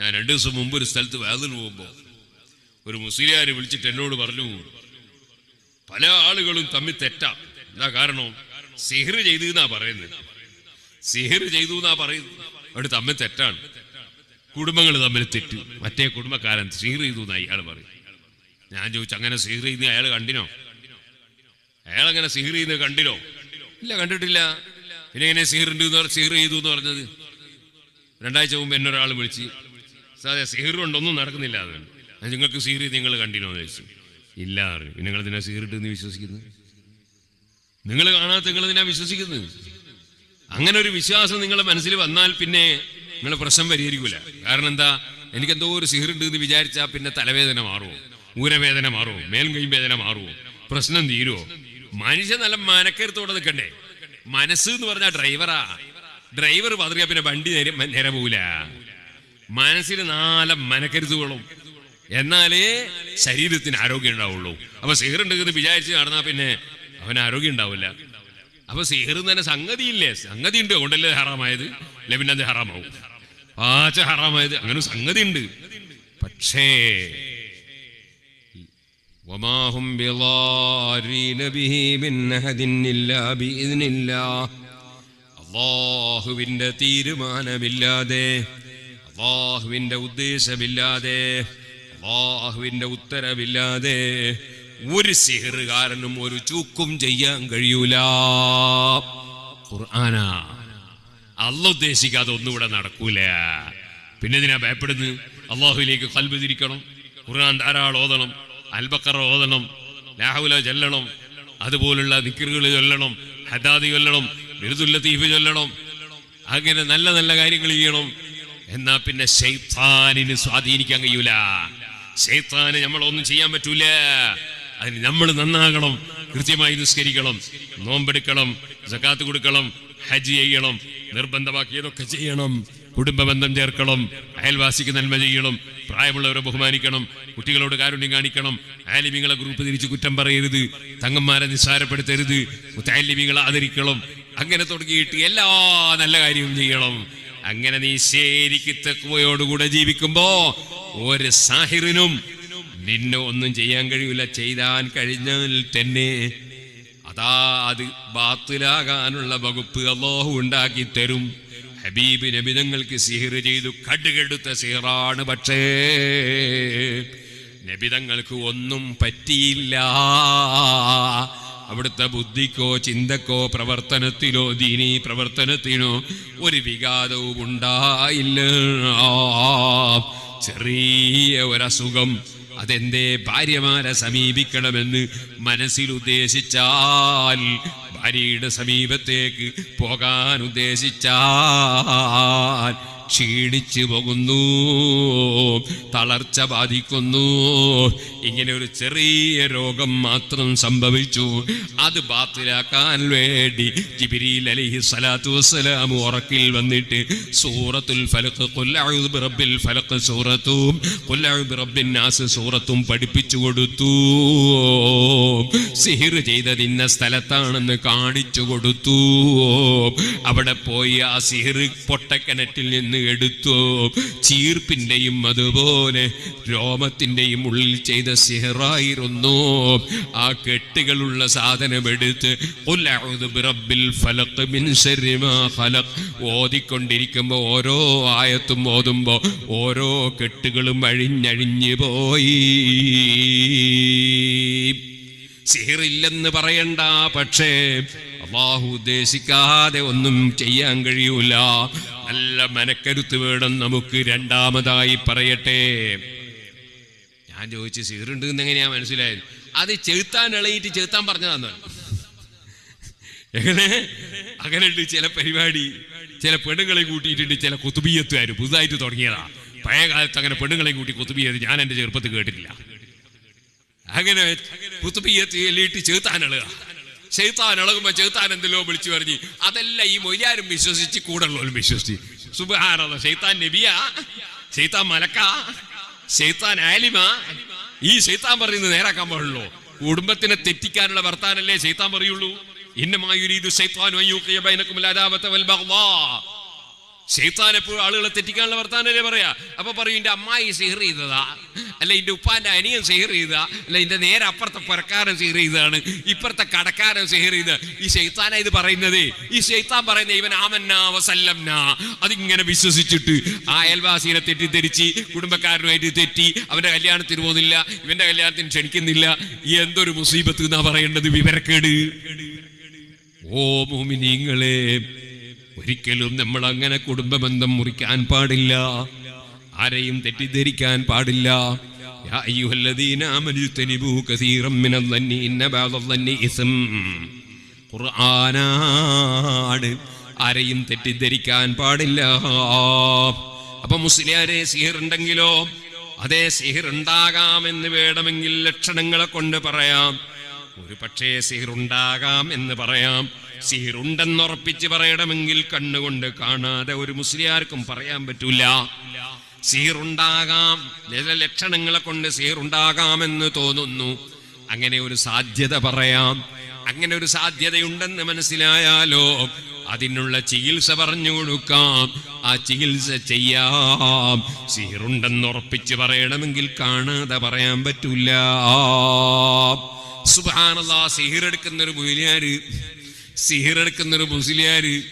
ഞാൻ രണ്ടു ദിവസം മുമ്പ് ഒരു സ്ഥലത്ത് വേദന പോകുമ്പോൾ ഒരു മുസ്ലിയാരെ വിളിച്ചിട്ട് എന്നോട് പറഞ്ഞു പല ആളുകളും തമ്മിൽ തെറ്റാ. എന്താ കാരണം? സിഹിർ ചെയ്തു എന്നാ പറയുന്നത്. സിഹിർ ചെയ്തു എന്നാ പറയുന്നത്. അവിടെ തമ്മിൽ തെറ്റാണ്. കുടുംബങ്ങൾ തമ്മിൽ തെറ്റു. മറ്റേ കുടുംബക്കാരൻ സിഹിർ ചെയ്തു എന്നാ ഇയാൾ പറയും. ഞാൻ ചോദിച്ചു അങ്ങനെ സിഹിർ ചെയ്യുന്ന അയാൾ കണ്ടിനോ? അയാൾ അങ്ങനെ സിഹിർ ചെയ്യുന്നത് കണ്ടിനോ? ഇല്ല കണ്ടിട്ടില്ല. പിന്നെ എങ്ങനെ സിഹിർ ഉണ്ട് സിഹിർ ചെയ്തു എന്ന് പറഞ്ഞത്? രണ്ടാഴ്ച മുമ്പ് എന്നൊരാൾ വിളിച്ച് സാറേ സീർ കൊണ്ടൊന്നും നടക്കുന്നില്ല അത്. അത് നിങ്ങൾക്ക് സീറി നിങ്ങൾ കണ്ടിനോ ചോദിച്ചു ഇല്ല നിങ്ങൾ ഇതിനെ സീറിട്ടെന്ന് വിശ്വസിക്കുന്നു നിങ്ങൾ കാണാത്ത നിങ്ങൾ ഇതിനാ വിശ്വസിക്കുന്നു അങ്ങനെ ഒരു വിശ്വാസം നിങ്ങളുടെ മനസ്സിൽ വന്നാൽ പിന്നെ നിങ്ങൾ പ്രശ്നം പരിഹരിക്കൂല. കാരണം എന്താ? എനിക്ക് എന്തോ ഒരു സിഹിറുണ്ട് എന്ന് വിചാരിച്ചാൽ പിന്നെ തലവേദന മാറുമോ ഊരവേദന മാറുമോ മേൽകൈ വേദന മാറുമോ പ്രശ്നം തീരുമോ മനുഷ്യൻ നല്ല മനക്കരുത്തോടെ നിൽക്കണ്ടേ? മനസ്സ് എന്ന് പറഞ്ഞാൽ ഡ്രൈവറാ ഡ്രൈവർ പതറിയാ പിന്നെ വണ്ടി നേരെ നേരെ പോവില്ല മനസ്സിൽ നാല മനക്കരുതുകളും. എന്നാലേ ശരീരത്തിന് ആരോഗ്യം ഉണ്ടാവുള്ളൂ. അപ്പൊ സിഹറുണ്ടെന്ന് വിചാരിച്ച് നടന്നാ പിന്നെ അവന് ആരോഗ്യം ഉണ്ടാവില്ല. അപ്പൊ സിഹർ തന്നെ സംഗതിയില്ലേ? സംഗതി ഉണ്ട് അതുകൊണ്ടല്ലേ ഹറാമായത്? അല്ലെ പിന്നെ അത് ഹറാമാവും? പാച്ച ഹറാമായത്. അങ്ങനെ സംഗതി ഉണ്ട് പക്ഷേ അള്ളാഹുവിന്റെ തീരുമാനമില്ലാതെ അള്ളാഹുവിന്റെ ഉദ്ദേശമില്ലാതെ അള്ളാഹുവിന്റെ ഉത്തരവില്ലാതെ ഒരു സിഹറുകാരനും ഒരു ചൂക്കും ചെയ്യാൻ കഴിയൂല. ഖുർആന. അല്ല ഉദ്ദേശിക്കാതെ ഒന്നും ഇവിടെ നടക്കൂല. പിന്നെ ഇതിനാ ഭയപ്പെടുന്നത്? അള്ളാഹുവിലേക്ക് കൽബ് തിരിക്കണം ഖുർആൻ ധാരാളം ഓതണം അൽബക്കറ ഓതണം ലാഹുല ചെല്ലണം അതുപോലുള്ള നിക്കറുകൾ ചൊല്ലണം ഹദാദി ചൊല്ലണം ബിരുദുല്ലത്തീഫ് ചൊല്ലണം അങ്ങനെ നല്ല നല്ല കാര്യങ്ങൾ ചെയ്യണം. എന്നാ പിന്നെ ശൈത്താനിന് സ്വാധീനിക്കാൻ കഴിയൂല. ശൈത്താന് നമ്മളൊന്നും ചെയ്യാൻ പറ്റൂല. അതിന് നമ്മൾ നന്നാകണം കൃത്യമായി നിസ്കരിക്കണം നോമ്പെടുക്കണം സക്കാത്ത് കൊടുക്കണം ഹജ്ജ് ചെയ്യണം നിർബന്ധമാക്കിയതൊക്കെ ചെയ്യണം കുടുംബ ബന്ധം ചേർക്കണം അയൽവാസിക്ക് നന്മ ചെയ്യണം പ്രായമുള്ളവരെ ബഹുമാനിക്കണം കുട്ടികളോട് കാരുണ്യം കാണിക്കണം ആലിമിങ്ങളെ ഗ്രൂപ്പ് തിരിച്ച് കുറ്റം പറയരുത് തങ്ങന്മാരെ നിസ്സാരപ്പെടുത്തരുത് മുത്താലിമിങ്ങളെ ആദരിക്കണം അങ്ങനെ തുടങ്ങിയിട്ട് എല്ലാ നല്ല കാര്യവും ചെയ്യണം. അങ്ങനെ നീ ശരിക്ക് തെക്കുവയോടുകൂടെ ജീവിക്കുമ്പോ ഒരു സാഹിറിനും നിന്നെ ഒന്നും ചെയ്യാൻ കഴിയില്ല ചെയ്താൻ കഴിഞ്ഞാൽ തന്നെ. അതാ അത് ബാത്തിലാകാനുള്ള വകുപ്പ് അള്ളാഹു ഉണ്ടാക്കി തരും. ഹബീബ് നബിതങ്ങൾക്ക് സിഹിർ ചെയ്തു കടുകെടുത്ത സിഹറാണ് പക്ഷേ. നബിതങ്ങൾക്ക് ഒന്നും പറ്റിയില്ല. അവിടുത്തെ ബുദ്ധിക്കോ ചിന്തക്കോ പ്രവർത്തനത്തിലോ ദീനീ പ്രവർത്തനത്തിനോ ഒരു വിഘാതവും ഉണ്ടായില്ല. ചെറിയ ഒരസുഖം അതെന്തേ ഭാര്യമാരെ സമീപിക്കണമെന്ന് മനസ്സിൽ ഉദ്ദേശിച്ചാൽ ഭാര്യയുടെ സമീപത്തേക്ക് പോകാൻ ഉദ്ദേശിച്ചാൽ ക്ഷീണിച്ചു പോകുന്നു തളർച്ച ബാധിക്കുന്നു. ഇങ്ങനെ ഒരു ചെറിയ രോഗം മാത്രം സംഭവിച്ചു. അത് ബാത്തിലാക്കാൻ വേണ്ടി ജിബിരിൽ അലൈഹി സലാത്തു വസ്സലാം ഉറക്കിൽ വന്നിട്ട് സൂറത്തുൽ ഫലക്ക് ഖുൽ ഫലക്ക് സൂറത്തും ബിറബ്ബിൻ നാസ് സൂറത്തും പഠിപ്പിച്ചു കൊടുത്തു. സിഹിർ ചെയ്തത് ഇന്ന സ്ഥലത്താണെന്ന് കാണിച്ചു കൊടുത്തു. അവിടെ പോയി ആ സിഹിർ പൊട്ടക്കിണറ്റിൽ നിന്ന് എടുത്തു. ചീർപ്പിന്റെയും അതുപോലെ രോമത്തിന്റെയും ഉള്ളിൽ ചെയ്ത സിഹറായിരുന്നു. ആ കെട്ടുകളുള്ള സാധനം എടുത്ത് ഓതിക്കൊണ്ടിരിക്കുമ്പോൾ ഓരോ ആയത്തും ഓതുമ്പോൾ ഓരോ കെട്ടുകളും അഴിഞ്ഞഴിഞ്ഞു പോയി. സിഹിറില്ലെന്ന് പറയണ്ട പക്ഷേ അള്ളാഹു ഉദ്ദേശിക്കാതെ ഒന്നും ചെയ്യാൻ കഴിയൂല. നല്ല മനക്കരുത്ത് വേണം നമുക്ക് രണ്ടാമതായി പറയട്ടെ. ഞാൻ ചോദിച്ചു സീറുണ്ട് എന്നെങ്ങനെയാ മനസ്സിലായത്? അത് ചെറുത്താൻ ഇളയിട്ട് ചെറുത്താൻ പറഞ്ഞതാന്ന് എങ്ങനെ? അങ്ങനെ ചില പരിപാടി. ചില പെണ്ണുങ്ങളെ കൂട്ടിയിട്ടുണ്ട് ചില കുത്തുബീയത്തുകാർ പുതുതായിട്ട് തുടങ്ങിയതാ. പഴയ കാലത്ത് അങ്ങനെ പെണ്ണുങ്ങളെ കൂട്ടി കുത്തുബിയത് ഞാൻ എന്റെ ചെറുപ്പത്തിൽ കേട്ടിട്ടില്ല. അങ്ങനെ കുത്തുബിയത്ത് എല്ലിട്ട് ചേത്താനളുക ചേത്താൻ ഇളകുമ്പോ ചേത്താൻ എന്തെല്ലോ വിളിച്ചു പറഞ്ഞു. അതെല്ലാം ഈ മൊയ്യാരും വിശ്വസിച്ച് കൂടെ ഉള്ളവരും വിശ്വസിച്ച്. സുബാനത ചെയ്ത്താൻ നബിയാ ചെയ്ത്താൻ മലക്ക ചെയ്ത്താൻ ആലിമ. ഈ ചെയ്ത്താൻ പറയുന്നത് നേരാക്കാൻ പാടുള്ളൂ. കുടുംബത്തിനെ തെറ്റിക്കാനുള്ള വർത്താനല്ലേ ചെയ്ത്താൻ പറയുള്ളൂ. ഇന്നമായുരീതു ശൈത്താനു ഷെയ്ത്താൻ എപ്പോഴും ആളുകളെ തെറ്റിക്കാനുള്ള വർത്താനല്ലേ പറയാ? അപ്പൊ പറയും എന്റെ അമ്മായി സിഹർ ചെയ്തതാ. അല്ല എന്റെ ഉപ്പാന്റെ അനിയൻ സിഹർ ചെയ്തതാ. അല്ല എന്റെ നേരെ അപ്പുറത്തെ പുറക്കാരൻ സിഹർ ചെയ്തതാണ്. ഇപ്പുറത്തെ കടക്കാരൻ സിഹർ ചെയ്ത് ഈ ഷെയ്ത്താന ഇത് പറയുന്നത്. ഈ ശൈത്താൻ പറയുന്ന ഇവൻ ആമന്നാ വസല്ലംന. അതിങ്ങനെ വിശ്വസിച്ചിട്ട് ആ അയൽവാസിനെ തെറ്റിദ്ധരിച്ച് കുടുംബക്കാരനുമായിട്ട് തെറ്റി അവന്റെ കല്യാണത്തിന് പോകുന്നില്ല ഇവന്റെ കല്യാണത്തിന് ക്ഷണിക്കുന്നില്ല. എന്തൊരു മുസീബത്ത് എന്നാ പറയേണ്ടത്? വിവരക്കേട്. ഓ മോമിനിങ്ങളെ. ഒരിക്കലും നമ്മൾ അങ്ങനെ കുടുംബബന്ധം മുറിക്കാൻ പാടില്ല. ആരെയും തെറ്റിദ്ധരിക്കാൻ പാടില്ല. ആരെയും തെറ്റിദ്ധരിക്കാൻ പാടില്ല. അപ്പൊ മുസ്ലിയാരെ സിഹിറുണ്ടെങ്കിലോ? അതേ സിഹിറുണ്ടാകാമെന്ന് വേണമെങ്കിൽ ലക്ഷണങ്ങളെ കൊണ്ട് പറയാം. ഒരു പക്ഷേ സിഹിറുണ്ടാകാം എന്ന് പറയാം. സിഹിർ ഉറപ്പിച്ച് പറയണമെങ്കിൽ കണ്ണുകൊണ്ട് കാണാതെ ഒരു മുസ്ലിയാർക്കും പറയാൻ പറ്റൂല. ചില ലക്ഷണങ്ങളെ കൊണ്ട് സിഹിറുണ്ടാകാമെന്ന് തോന്നുന്നു. അങ്ങനെ ഒരു സാധ്യത പറയാം. അങ്ങനെ ഒരു സാധ്യതയുണ്ടെന്ന് മനസ്സിലായാലോ അതിനുള്ള ചികിത്സ പറഞ്ഞു കൊടുക്കാം. ആ ചികിത്സ ചെയ്യാം. സിഹിറുണ്ടെന്ന് ഉറപ്പിച്ച് പറയണമെങ്കിൽ കാണാതെ പറയാൻ പറ്റൂല. സുബാനല്ലാ സിഹിറെടുക്കുന്ന ഒരു മുസ്ലിയാര് സിഹിറെടുക്കുന്ന ഒരു മുസ്ലിയാര്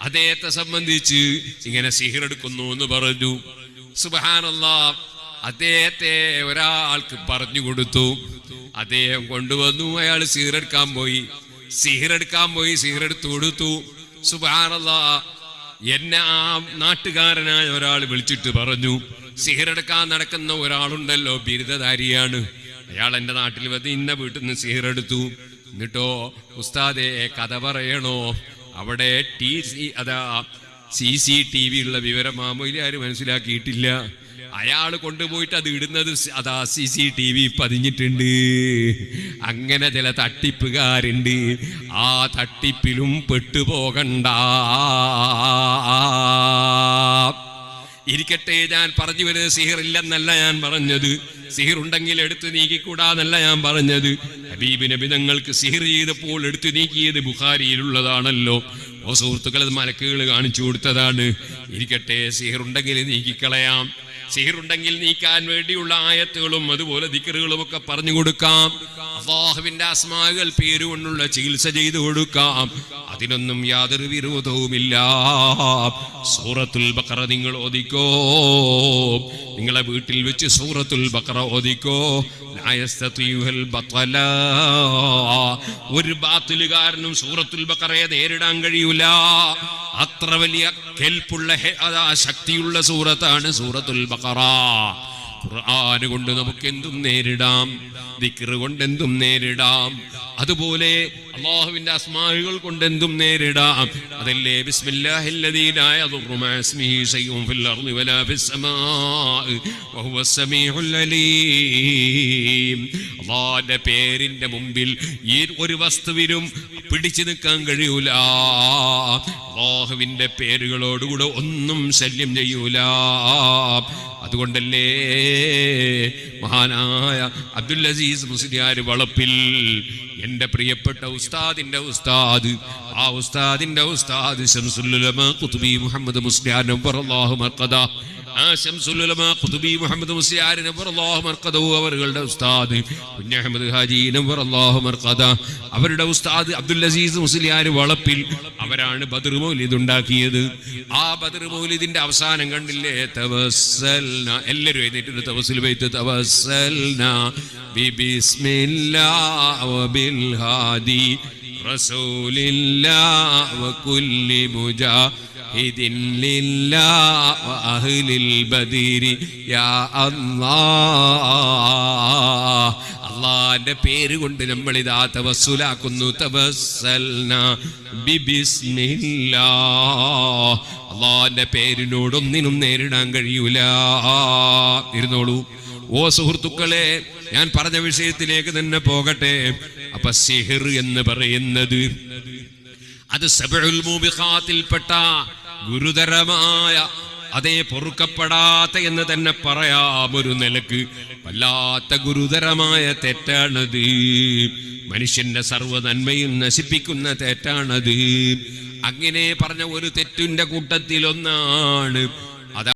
അദ്ദേഹത്തെ സംബന്ധിച്ച് ഇങ്ങനെ സിഹിറെടുക്കുന്നു എന്ന് പറഞ്ഞു. സുബാനല്ലാ അദ്ദേഹത്തെ ഒരാൾക്ക് പറഞ്ഞു കൊടുത്തു. അദ്ദേഹം കൊണ്ടുവന്നു അയാൾ സിഹിറെടുക്കാൻ പോയി. സിഹിറെടുക്കാൻ പോയി സിഹിറെടുത്തു കൊടുത്തു. സുബാനല്ലാ എന്നെ ആ നാട്ടുകാരനായ ഒരാൾ വിളിച്ചിട്ട് പറഞ്ഞു. സിഹിറെടുക്കാൻ നടക്കുന്ന ഒരാളുണ്ടല്ലോ ബിരുദധാരിയാണ്. അയാൾ എന്റെ നാട്ടിൽ വന്ന് ഇന്ന വീട്ടിൽ നിന്ന് സീറെടുത്തു എന്നിട്ടോ ഉസ്താദെ കഥ പറയണോ? അവിടെ ടി സി അതാ സി സി ടി വി ഉള്ള വിവരം ആരും മനസ്സിലാക്കിയിട്ടില്ല. അയാൾ കൊണ്ടുപോയിട്ട് അത് ഇടുന്നത് അതാ സി സി ടി വി പതിഞ്ഞിട്ടുണ്ട്. അങ്ങനെ ചില തട്ടിപ്പുകാരുണ്ട്. ആ തട്ടിപ്പിലും പെട്ടുപോകണ്ട. ഇരിക്കട്ടെ ഞാൻ പറഞ്ഞു വരുന്നത് സിഹിർ ഇല്ലെന്നല്ല ഞാൻ പറഞ്ഞത്. സിഹിർ ഉണ്ടെങ്കിൽ എടുത്തു നീക്കിക്കൂടാന്നല്ല ഞാൻ പറഞ്ഞത്. ഹബീബ് നബി തങ്ങൾക്ക് സിഹിർ ചെയ്തപ്പോൾ എടുത്തു നീക്കിയത് ബുഖാരിയിലുള്ളതാണല്ലോ. ഓ സുഹൃത്തുക്കൾ മലക്കുകൾ കാണിച്ചു കൊടുത്തതാണ്. ഇരിക്കട്ടെ സിഹിർ ഉണ്ടെങ്കിൽ നീക്കിക്കളയാം. സിഹിറുണ്ടെങ്കിൽ നീക്കാൻ വേണ്ടിയുള്ള ആയത്തുകളും അതുപോലെ ദിക്കറുകളും ഒക്കെ പറഞ്ഞു കൊടുക്കാം. അള്ളാഹുവിന്റെ അസ്മാകൾ പേരുകൊണ്ടുള്ള ചികിത്സ ചെയ്തു കൊടുക്കാം. അതിനൊന്നും യാതൊരു വിരോധവുമില്ല. സൂറത്തുൽ ബക്കറ നിങ്ങൾ ഓദിക്കോ നിങ്ങളെ വീട്ടിൽ വെച്ച് സൂറത്തുൽ ബക്കറ ഓദിക്കോ. ഒരു ബാത്തിലുകാരനും സൂറത്തുൽ ബക്കറയെ നേരിടാൻ കഴിയൂല. അത്ര വലിയ കെൽപ്പുള്ള ശക്തിയുള്ള സൂറത്താണ് സൂറത്തുൽ ബക്കറ. ഖുർആൻ കൊണ്ട് നമുക്ക് എന്തും നേരിടാം. ദിക്ർ കൊണ്ട് എന്തും നേരിടാം. അതുപോലെ അള്ളാഹുവിന്റെ അസ്മാഹുകൾ കൊണ്ട് എന്തും നേരിടാം. അതല്ലേ? അള്ളാന്റെ പേരിന്റെ മുമ്പിൽ ഈ ഒരു വസ്തുവിനും പിടിച്ചു നിൽക്കാൻ കഴിയൂല. അള്ളാഹുവിന്റെ പേരുകളോടുകൂടെ ഒന്നും ശല്യം ചെയ്യൂല. അതുകൊണ്ടല്ലേ മഹാനായ അബ്ദുൽ അസീസ് മുസ്ലിയാർ വളപ്പിൽ എന്റെ പ്രിയപ്പെട്ട ഉസ്താദിന്റെ ഉസ്താദ്. ആ ഉസ്താദിന്റെ ഉസ്താദ് കുത്തുബി മുഹമ്മദ് മർഖദ ആ മുഹമ്മദ് അവരുടെ ഉസ്താദ്. കുഞ്ഞഹമ്മദ് ഹാജി അവരുടെ ഉസ്താദ് അബ്ദുൽ അസീസ് മുസ്ലിയാർ വളപ്പിൽ അവരാണ് ബദർ മൗലിദ് ഉണ്ടാക്കിയത്. ആ ബദർ മൗലിദിന്റെ അവസാനം കണ്ടില്ലേ? തവസ്സൽന. എല്ലാവരും എഴുന്നേറ്റ് വൈത്ത് വെയ്ത്ത് തവസ്സൽന الله വബിൽ ഹാദി റസൂലില്ലാ വകുല്ലി مجاهد ലില്ലാ وأهل ബദരി. യാ അല്ലാഹ്. അള്ളാന്റെ പേര് കൊണ്ട് നമ്മൾ ഇതാ തവസ്സുലാക്കുന്നു അള്ളാന്റെ പേരിനോടൊന്നിനും നേരിടാൻ കഴിയൂല. ഇരുന്നോളൂ. ഓ സുഹൃത്തുക്കളെ ഞാൻ പറഞ്ഞ വിഷയത്തിലേക്ക് തന്നെ പോകട്ടെ. അപ്പൊ സിഹിർ എന്ന് പറയുന്നത് അത് മൂബിഖാത്തിൽപ്പെട്ട ഗുരുതരമായ അതേ പൊറുക്കപ്പെടാത്ത എന്ന് തന്നെ പറയാം ഒരു നിലയ്ക്ക്. വല്ലാത്ത ഗുരുതരമായ തെറ്റാണത്. മനുഷ്യന്റെ സർവ നന്മയും നശിപ്പിക്കുന്ന തെറ്റാണത്. അങ്ങനെ പറഞ്ഞ ഒരു തെറ്റിന്റെ കൂട്ടത്തിൽ ഒന്നാണ്